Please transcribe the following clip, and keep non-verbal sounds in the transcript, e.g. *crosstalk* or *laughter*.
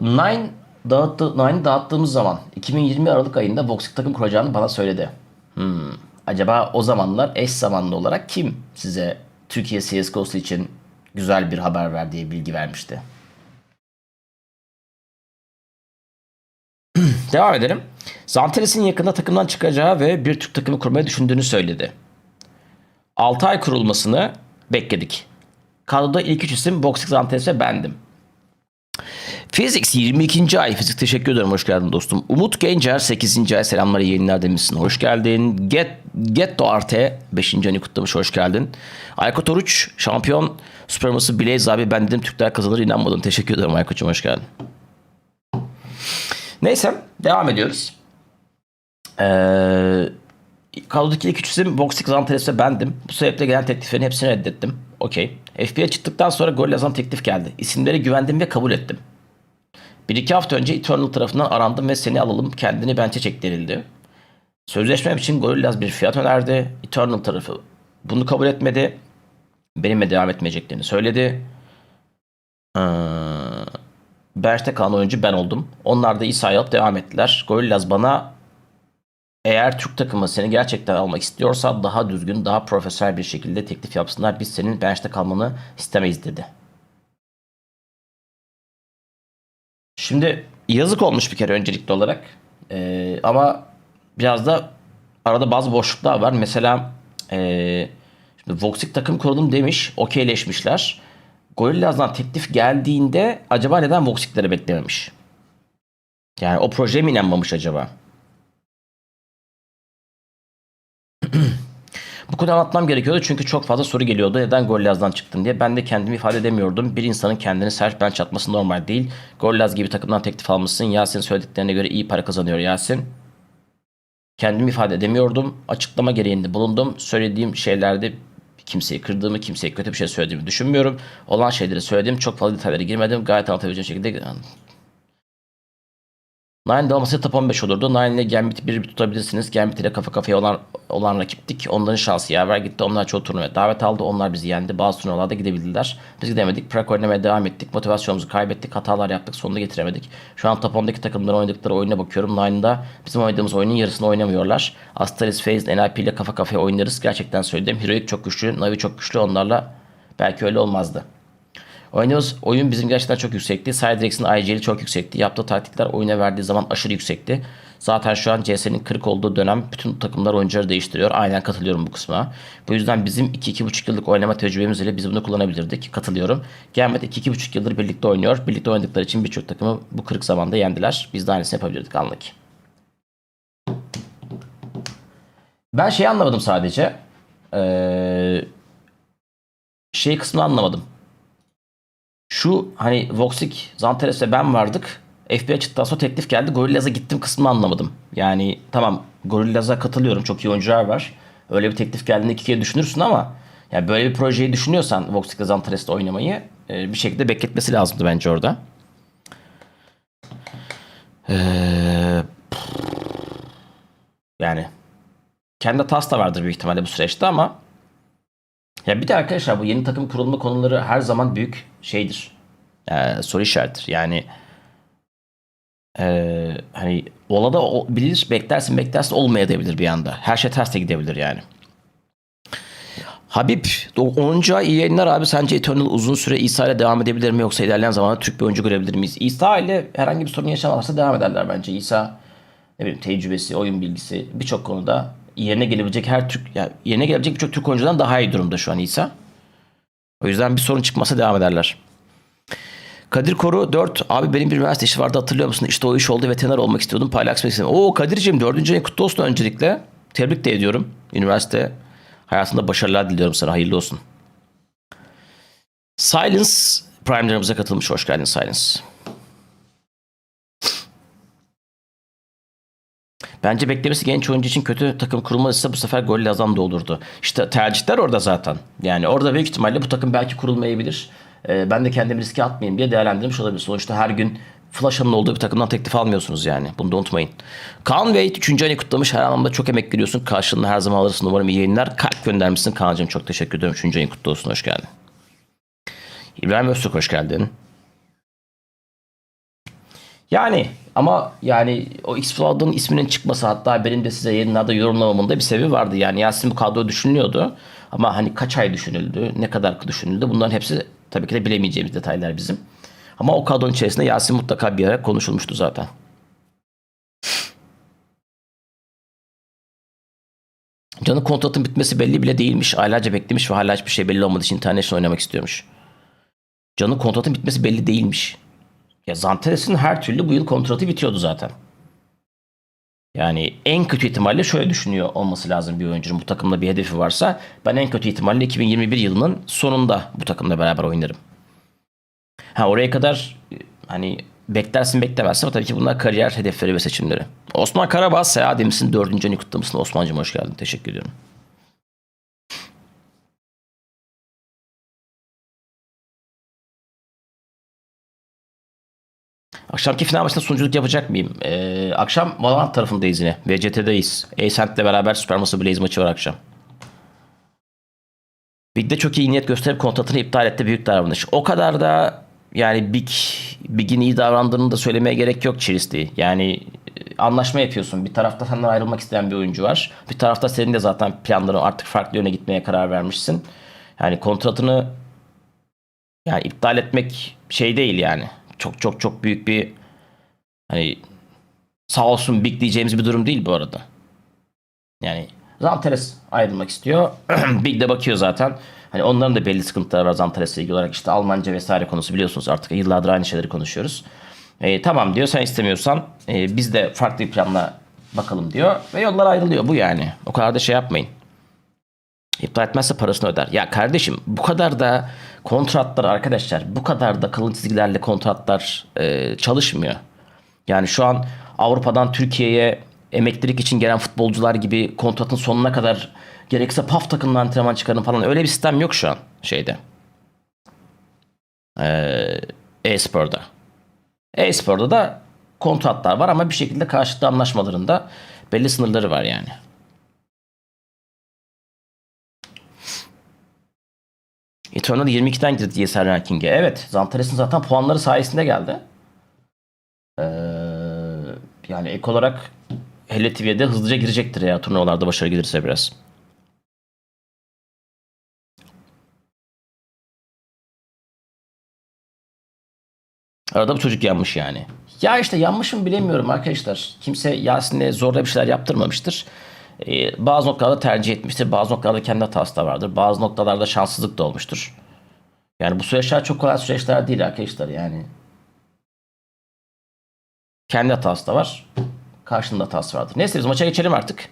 Nine dağıttı, Nine'ı dağıttığımız zaman 2020 Aralık ayında Voxic takım kuracağını bana söyledi. Hmm. Acaba o zamanlar eş zamanlı olarak kim size Türkiye CSGO'su için güzel bir haber ver diye bilgi vermişti? *clears throat* Devam edelim. Zanteres'in yakında takımdan çıkacağı ve bir Türk takımı kurmayı düşündüğünü söyledi. 6 ay kurulmasını bekledik. Kadroda ilk üç isim Boxing Zanteres ve bendim. Physics 22. ay. Fizik teşekkür ederim. Hoş geldin dostum. Umut Gencer 8. ay. Selamlar yayınlar demişsin. Hoş geldin. Get, Getto Arte 5. ayını kutlamış. Hoş geldin. Aykut Oruç şampiyon Superması Blaze abi ben dedim Türkler kazanır inanmadım. Teşekkür ederim Aykut'cum hoş geldin. Neyse devam ediyoruz. Ee, Kadrodaki ilk üç isim Voxic, Zanteres ve bendim. Bu sebeple gelen tekliflerin hepsini reddettim. Okey. FB'ye çıktıktan sonra gol yazan teklif geldi. İsimlere güvendim ve kabul ettim. Bir iki hafta önce Eternal tarafından arandım ve seni alalım kendini bench'e çek denildi. Sözleşmem için Gorillaz bir fiyat önerdi. Eternal tarafı bunu kabul etmedi. Benimle devam etmeyeceklerini söyledi. Ee, Bench'te kalan oyuncu ben oldum. Onlar da iyi sayı alıp devam ettiler. Gorillaz bana eğer Türk takımı seni gerçekten almak istiyorsa daha düzgün, daha profesyonel bir şekilde teklif yapsınlar. Biz senin bench'te kalmanı istemeyiz dedi. Şimdi yazık olmuş bir kere öncelikli olarak. Ee, ama biraz da arada bazı boşluklar var. Mesela ee, şimdi Voxic takım kuralım demiş. Okeyleşmişler. Gorillaz'dan teklif geldiğinde acaba neden Voxic'leri beklememiş? Yani o projeye mi inanmamış acaba? *clears throat* Bu konuda anlatmam gerekiyordu çünkü çok fazla soru geliyordu. Neden Gorillaz'dan çıktın diye. Ben de kendimi ifade edemiyordum. Bir insanın kendini self bench atması normal değil. Gorillaz gibi takımdan teklif almışsın. Yasin söylediklerine göre iyi para kazanıyor Yasin. Kendimi ifade edemiyordum. Açıklama gereğinde bulundum. Söylediğim şeylerde kimseyi kırdığımı, kimseye kötü bir şey söylediğimi düşünmüyorum. Olan şeyleri söyledim. Çok fazla detaylara girmedim. Gayet anlatabileceğim şekilde Nine'de olmasa top 15 olurdu. Nine ile Gambit bir tutabilirsiniz. Gambit ile kafa kafaya olan, olan rakiptik. Onların şansı yaver gitti. Onlar çoğu turnuvaya davet aldı. Onlar bizi yendi. Bazı turnuvalarda gidebildiler. Biz gidemedik. Prak oynamaya devam ettik. Motivasyonumuzu kaybettik. Hatalar yaptık. Sonunda getiremedik. Şu an top 10'daki takımların oynadıkları oyuna bakıyorum. Nine'da bizim oynadığımız oyunun yarısını oynamıyorlar. Astralis, FaZe, NIP ile kafa kafaya oynarız. Gerçekten söyledim. Heroic çok güçlü. Navi çok güçlü. Onlarla belki öyle olmazdı. Oynadığımız oyun bizim gerçekten çok yüksekti. Cydrex'in IGL'i çok yüksekti. Yaptığı taktikler oyuna verdiği zaman aşırı yüksekti. Zaten şu an CS'nin kırık olduğu dönem bütün takımlar oyuncuları değiştiriyor. Aynen katılıyorum bu kısma. Bu yüzden bizim 2-2,5 yıllık oynama tecrübemiz ile biz bunu kullanabilirdik. Katılıyorum. Gelmet 2-2,5 yıldır birlikte oynuyor. Birlikte oynadıkları için birçok takımı bu kırık zamanda yendiler. Biz de aynısını yapabilirdik anlık. Ben şeyi anlamadım sadece. Ee, şey kısmını anlamadım. Şu hani Voxic, Zanteres ve ben vardık. FBI çıktıktan sonra teklif geldi. Gorillaz'a gittim kısmını anlamadım. Yani tamam Gorillaz'a katılıyorum. Çok iyi oyuncular var. Öyle bir teklif geldiğinde iki kere düşünürsün ama yani böyle bir projeyi düşünüyorsan Voxic ile Zanteres'te oynamayı e, bir şekilde bekletmesi lazımdı bence orada. Ee, yani kendi hatası da vardır büyük ihtimalle bu süreçte ama ya bir de arkadaşlar bu yeni takım kurulma konuları her zaman büyük şeydir. Ee, soru işaretidir. Yani ee, hani ola da bilir beklersin beklersin olmayabilir bir anda. Her şey ters de gidebilir yani. Habib 10. ay iyi yayınlar abi. Sence Eternal uzun süre İsa ile devam edebilir mi yoksa ilerleyen zamanda Türk bir oyuncu görebilir miyiz? İsa ile herhangi bir sorun yaşamazsa devam ederler bence. İsa ne bileyim tecrübesi, oyun bilgisi birçok konuda yerine gelebilecek her Türk yani yerine gelebilecek birçok Türk oyuncudan daha iyi durumda şu an İsa. O yüzden bir sorun çıkmasa devam ederler. Kadir Koru 4. Abi benim bir üniversite işi vardı hatırlıyor musun? İşte o iş oldu veteriner olmak istiyordum. Paylaşmak istedim. Oo Kadir'ciğim 4. ayın kutlu olsun öncelikle. Tebrik de ediyorum. Üniversite hayatında başarılar diliyorum sana. Hayırlı olsun. Silence Prime'larımıza katılmış. Hoş geldin Silence. Bence beklemesi genç oyuncu için kötü takım kurulmazsa bu sefer gol lazam da olurdu. İşte tercihler orada zaten. Yani orada büyük ihtimalle bu takım belki kurulmayabilir. Ee, ben de kendimi riske atmayayım diye değerlendirmiş olabilir. Sonuçta her gün Flash'ın olduğu bir takımdan teklif almıyorsunuz yani. Bunu da unutmayın. Kaan Wade 3. ayını kutlamış. Her anlamda çok emek veriyorsun. Karşılığında her zaman alırsın. Umarım iyi yayınlar. Kalp göndermişsin Kaan'cığım. Çok teşekkür ederim. 3. ayın kutlu olsun. Hoş geldin. İbrahim Öztürk hoş geldin. Yani ama yani o X-Flood'un isminin çıkması hatta benim de size yayınlarda yorumlamamın bir sebebi vardı. Yani Yasin bu kadro düşünülüyordu. Ama hani kaç ay düşünüldü, ne kadar düşünüldü bunların hepsi tabii ki de bilemeyeceğimiz detaylar bizim. Ama o kadronun içerisinde Yasin mutlaka bir ara konuşulmuştu zaten. Can'ın kontratın bitmesi belli bile değilmiş. Aylarca beklemiş ve hala hiçbir şey belli olmadığı için International oynamak istiyormuş. Can'ın kontratın bitmesi belli değilmiş. Ya Zanteres'in her türlü bu yıl kontratı bitiyordu zaten. Yani en kötü ihtimalle şöyle düşünüyor olması lazım bir oyuncunun bu takımda bir hedefi varsa ben en kötü ihtimalle 2021 yılının sonunda bu takımla beraber oynarım. Ha oraya kadar e, hani beklersin beklemezsin ama tabii ki bunlar kariyer hedefleri ve seçimleri. Osman Karabağ Seha Demir'sin dördüncü ayını kutlamışsın. Osman'cığım hoş geldin. Teşekkür ediyorum. Akşamki final maçında sunuculuk yapacak mıyım? Ee, akşam Valorant tarafındayız yine. VCT'deyiz. Ascent'le beraber Supermassive Blaze maçı var akşam. Big'de çok iyi niyet gösterip kontratını iptal etti büyük davranış. O kadar da yani Big Big'in iyi davrandığını da söylemeye gerek yok Chiristi. Yani e, anlaşma yapıyorsun. Bir tarafta senden ayrılmak isteyen bir oyuncu var. Bir tarafta senin de zaten planların artık farklı yöne gitmeye karar vermişsin. Yani kontratını yani iptal etmek şey değil yani. Çok çok çok büyük bir hani sağ olsun Big diyeceğimiz bir durum değil bu arada. Yani Zanteres ayrılmak istiyor. *clears throat* Big de bakıyor zaten. Hani onların da belli sıkıntıları var Zanteres'le ilgili olarak. işte Almanca vesaire konusu biliyorsunuz artık yıllardır aynı şeyleri konuşuyoruz. E, tamam diyor sen istemiyorsan e, biz de farklı bir planla bakalım diyor. Ve yollar ayrılıyor bu yani. O kadar da şey yapmayın. İptal etmezse parasını öder. Ya kardeşim bu kadar da kontratlar arkadaşlar bu kadar da kalın çizgilerle kontratlar e, çalışmıyor. Yani şu an Avrupa'dan Türkiye'ye emeklilik için gelen futbolcular gibi kontratın sonuna kadar gerekirse PAF takımla antrenman çıkarın falan öyle bir sistem yok şu an şeyde. Ee, e-sporda. E-sporda da kontratlar var ama bir şekilde karşılıklı anlaşmalarında belli sınırları var yani. Eternal 22'den girdi ESL ranking'e. Evet. Zantares'in zaten puanları sayesinde geldi. Ee, yani ek olarak Hele TV'de hızlıca girecektir ya turnuvalarda başarı gelirse biraz. Arada bu çocuk yanmış yani. Ya işte yanmış mı bilemiyorum arkadaşlar. Kimse Yasin'e zorla bir şeyler yaptırmamıştır. Ee, bazı noktalarda tercih etmiştir. Bazı noktalarda kendi hatası da vardır. Bazı noktalarda şanssızlık da olmuştur. Yani bu süreçler çok kolay süreçler değil arkadaşlar yani. Kendi hatası da var. Karşında hatası vardır. Neyse biz maça geçelim artık.